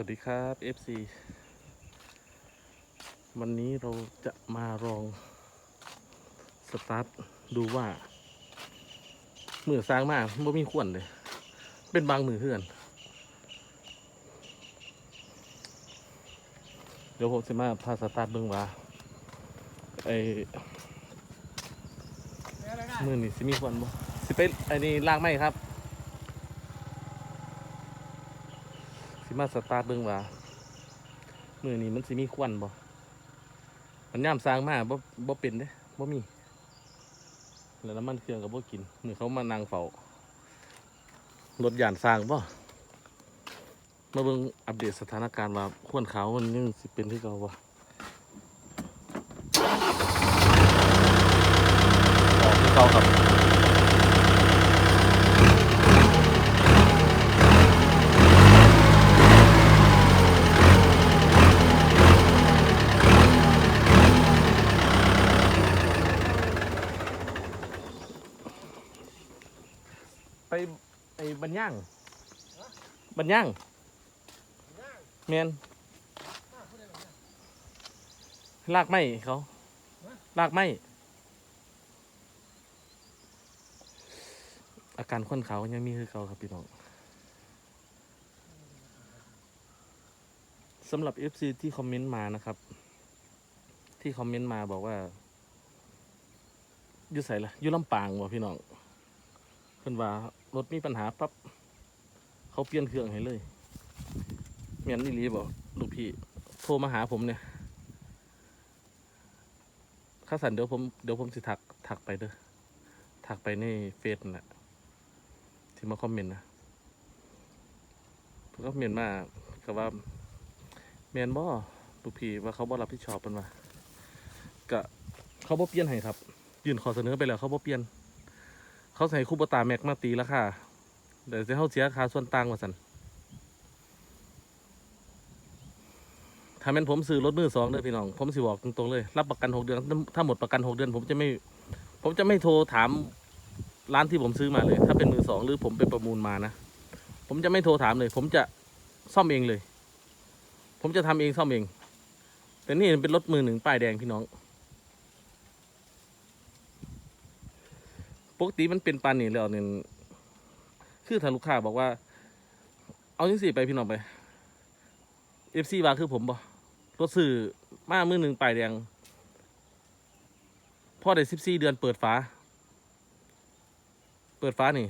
วัสดีครับ FC วันนี้เราจะมาลอง สตาร์ทดูว่ามือสร้างมากบ่มีขวนเลย เป็นบางมือเพื่อน เดี๋ยวผมจะมาพาสตาร์ทเบิ่งว่าไอ้มือนี่สิมีขวนบ่สิไปไอ้นี่ล่างไหมครับ สิมาสตาร์ทเบิ่งว่ามือนี้มันสิมีควันบ่มันย่ามสร้างมาบ่บ่เป็นเด้บ่มี แล้วน้ำมันเครื่องก็บ่กินมือเขามานั่งเฝ้ารถยานสร้างบ่มาเบิ่งอัปเดตสถานการณ์ว่าควนขาวมันยังสิเป็นที่เก่าบ่ออที่เก่าครับ ไปไอ้ บันย่างบันย่างแมนลากไม้เขาลากไม้อาการข้นเขายังมีคือเขาครับพี่น้องสำหรับ FC ที่คอมเมนต์มานะครับ ที่คอมเมนต์มาบอกว่าอยู่ใส่ละอยู่ลำปางวะพี่น้องเพิ่นว่า รถมีปัญหาปั๊บเขาเปลี่ยนเครื่องให้เลยเมียนนี่รีบอกลูกพี่โทรมาหาผมเนี่ยข้าสันเดี๋ยวผมเดี๋ยวผมสิถักถักไปเด้อถักไปในเฟซน่ะที่มาคอมเมนต์นะเพิ่นก็คอมเมนมาก็ว่าแมนบ่ลูกพี่ว่าเขาบ่รับผิดชอบเพิ่นว่าก็เขาบ่เปลี่ยนให้ครับ ยื่นขอเสนอไปแล้วเขาบ่เปลี่ยน เขาใส่คูปตาแม็กมาตีแล้วค่ะ เดี๋ยวจะเข้าเสียค่าส่วนต่างมาสันถ้าเป็นผมซื้อรถมือสองเด้อพี่น้อง ผมสิบอกตรงๆเลย รับประกันหกเดือน ถ้าหมดประกันหกเดือน ผมจะไม่ ผมจะไม่โทรถามร้านที่ผมซื้อมาเลย ถ้าเป็นมือสองหรือผมไปประมูลมานะ ผมจะไม่โทรถามเลย ผมจะซ่อมเองเลย ผมจะทำเองซ่อมเอง แต่นี่เป็นรถมือหนึ่งป้ายแดงพี่น้อง ปกติมันเป็นปานนี่แล้วเนี่ยคือถ้าลูกค้าบอกว่า เอาจังสี่ไปพี่น้องไปเอฟซีว่าคือผมบ่รถสื่อมามือหนึ่งป้ายแดงพ่อได้สิบสี่เดือนเปิดฝาเปิดฝานี่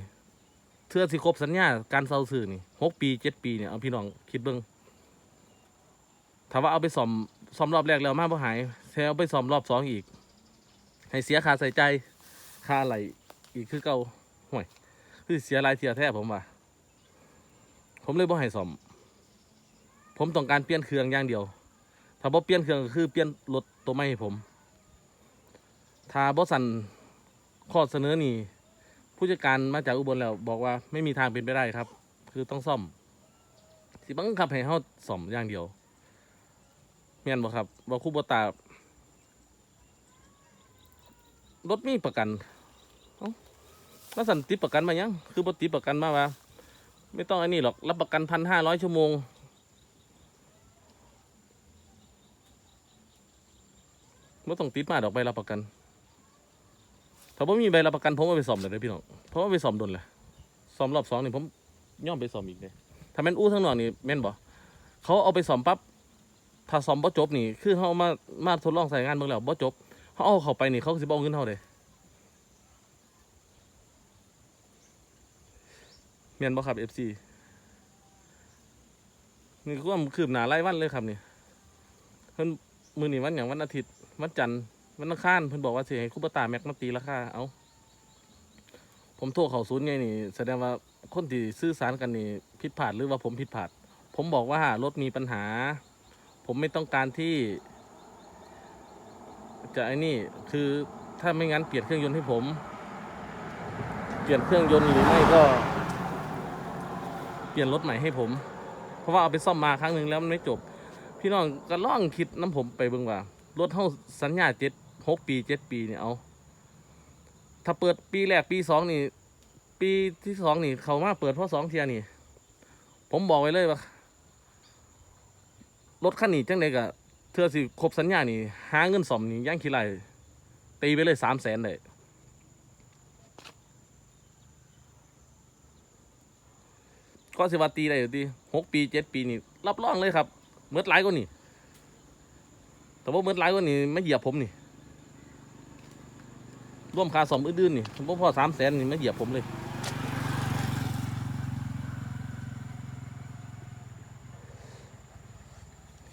เทือสิครบสัญญาการเซาสื่อนี่หกปีเจ็ดปีเนี่ยเอาพี่น้องคิดเบิ้งถ้าว่าเอาไปซ่อมซ่อมรอบแรกแล้วมาบ่หายแซเอาไปซ่อมรอบสองอีก ให้เสียค่าใส่ใจค่าอะไร อีกคือเก่าห่วยคือเสียรายเสียแท้ผมว่าผมเลยบ่ให้ซ่อม ผมต้องการเปลี่ยนเครื่องอย่างเดียว ถ้าบ่เปลี่ยนเครื่องก็คือเปลี่ยนรถตัวใหม่ให้ผม ถ้าบ่สั่นข้อเสนอนี่ผู้จัดการมาจากอุบลแล้ว บอกว่าไม่มีทางเป็นไปได้ครับ คือต้องซ่อม สิบังคับให้เฮาซ่อมอย่างเดียวแม่นบ่ครับบ่คู่บ่ตารถมีประกัน แล้วสันติประกันมายังคือปติประกันมาว่า ไม่ต้องอันนี้หรอกรับประกันพันห้าร้อยชั่วโมง ไม่ต้องติดมาดอกใบรับประกันถ้าผมมีใบรับประกันผมเอาไปซ่อมเลยเด้อพี่น้องเพราะว่าไปซ่อมโดนเลยซ่อมรอบสองนี่ผมย่อมไปซ่อมอีกเลยถ้าแม่นอู้ทั้งนอกนี่แม่นบ่เขาเอาไปซ่อมปั๊บถ้าซ่อมบ่จบนี่ คือเขามามาทดลองใส่งานเบิ่งแล้วบ่จบเขาเอาเข้าไปนี่เขาสิบ่เอาเงินเท่าเด้ เมียนบ่ครับ FC นี่ก็คืบหนาไล่วันเลยครับนี่เพิ่นมือนี่วันอย่างวันอาทิตย์วันจันทร์วันอังคารเพิ่นบอกว่าสิให้คุปตาแม็กมาตีราคาเอาผมโทรเขาศูนย์ไงนี่ แสดงว่าคนที่สื่อสารกันนี่ผิดพลาดหรือว่าผมผิดพลาด ผมบอกว่ารถมีปัญหา ผมไม่ต้องการที่ จะไอ้นี่คือถ้าไม่งั้นเปลี่ยนเครื่องยนต์ให้ผม เปลี่ยนเครื่องยนต์หรือไม่ก็ ลี่ยนรถใหม่ให้ผม เพราะว่าเอาไปซ่อมมาครั้งหนึ่งแล้วมันไม่จบ พี่น้องก็ล่องคิดน้ำผมไปเบิ่งว่ารถเท่าสัญญาเจ็ดหกปีเจ็ดปีเนี่ยเอา ถ้าเปิดปีแรกปีสองนี่ ปีที่สองนี่เขามาเปิดเพราะสองเทียนี่ ผมบอกไว้เลยว่ารถคันนี้จังไดก็เทื่อสิครบสัญญานี่ หาเงินซ่อมนี่ย่างขี้ไรตีไปเลย300,000ได้ ก็สิว่าตีได้อยู่ติหกปีเจ็ดปีนี่รับรองเลยครับเมื่อหลายกว่านี่แต่ว่าเมื่อหลายกว่านี่ไม่เหยียบผมนี่ร่วมคาซ่อมอื่นๆนี่ผมบ่พอ300,000นี่ไม่เหยียบผมเลย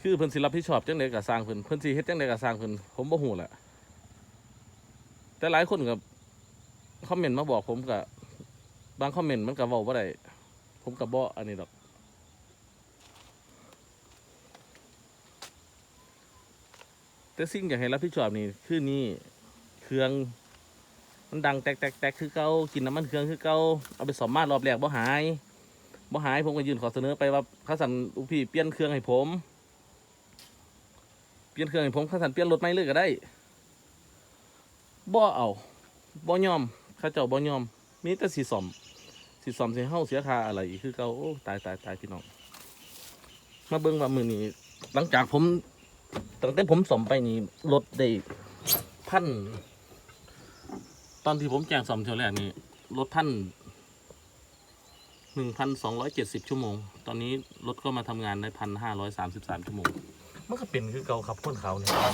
คือเพิ่นสิรับผิดชอบจังไดก็สร้างเพิ่นเพิ่นสิเฮ็ดจังไดก็สร้างเพิ่นผมบ่ฮู้แหละแต่หลายคนก็คอมเมนต์มาบอกผมก็บางคอมเมนต์มันก็เว้าบ่ได้ ผมก็บ่อันนี้ดอกแต่สิ่งอยากให้รับผิดชอบนี่คือนี่เครื่อง มันดังแตกแตกแตกคือเก่ากินน้ำมันเครื่องคือเก่าเอาไปสอมมารอบแรกบ่หายบ่หายผมก็ยื่นขอเสนอไปว่าข้าสันอุพี่เปลี่ยนเครื่องให้ผม เปลี่ยนเครื่องให้ผมข้าสันเปลี่ยนรถไม่เลยก็ได้บ่เอาบ่ยอมข้าเจ้าบ่ยอม มีแต่สีสอม สีสอมเสียเฮาเสียค่าอะไรอีกคือเก่าโอ้ตายตายตายพี่น้องมาเบิ่งว่ามือนี้หลังจากผมตั้งแต่ผมสอมไปนี่รถได้พันตอนที่ผมแจ้งสอมเท่าแรกนี่รถพันหนึ่งพันสองร้อยเจ็ดสิบชั่วโมง ตอนนี้รถก็มาทำงานได้พันห้าร้อยสามสิบสามชั่วโมง มันก็เป็นคือเก่าครับคนเขาเนี่ยเนา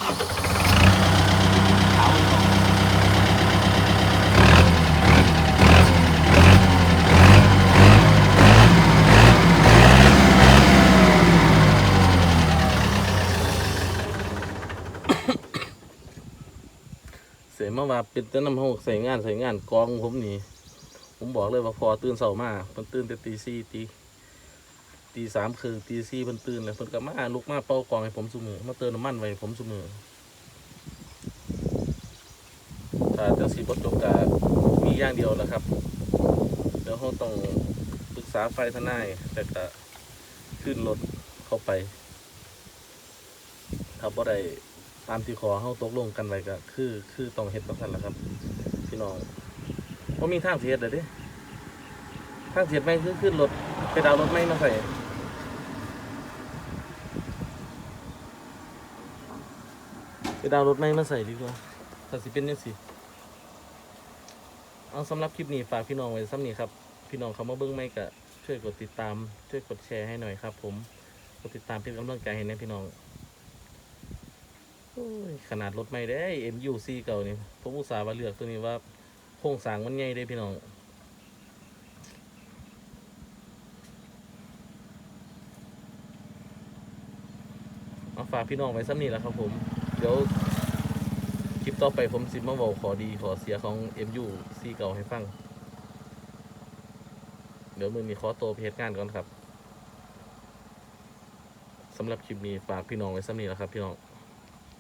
มาว่าเป็นแต่น้ำหกใส่งานใส่งานกองผมนี่ ผมบอกเลยว่าพอตื่นเสาร์มาเพิ่นตื่นแต่ตีสี่ตีตีสามคือตีสี่เพิ่นตื่นเลยเพิ่นก็มาลุกมาเป่ากองให้ผมสมือมาเติมน้ำมันไว้ผมสมือถ้าจังสีบทจบกามีอย่างเดียวแหละครับเดี๋ยวเขาต้องปรึกษาไฟทนายแต่ก็ขึ้นรถเข้าไปถ้าบ่ได้ ตามที่ขอเขาตกลงกันไว้ก็คือคือต้องเฮ็ดต้องทันแหละครับ พี่น้องว่ามีทางเสียเดี๋ยวดิทางเสียดไม่คือขึ้นรถไปดาวรถไม่มาใส่ไปดาวรถไม่มาใส่ดีกว่าถ้าสิเป็นยังสิเอาสำหรับคลิปนี้ฝากพี่น้องไว้ซ้ำนี้ครับพี่น้องเขามาเบิ้งไม่ก็ช่วยกดติดตาม ช่วยกดแชร์ให้หน่อยครับ ผมกดติดตามเป็นกำลังใจให้นะพี่น้อง ขนาดรถไม่ได้ MUC เก่านี่ผมอุตส่าห์ว่าเลือกตัวนี้ว่าโครงสร้างมันใหญ่เด้พี่น้องเอาฝากพี่น้องไว้ซ้ำนี่แหละครับผม เดี๋ยวคลิปต่อไปผมสิมาบอกขอดีขอเสียของ MU ซีเก่าให้ฟัง เดี๋ยวมือนี้ขอตัวไปเหตุงานก่อนครับสำหรับคลิปนี้ฝากพี่น้องไว้ซ้ำนี่แหละครับพี่น้อง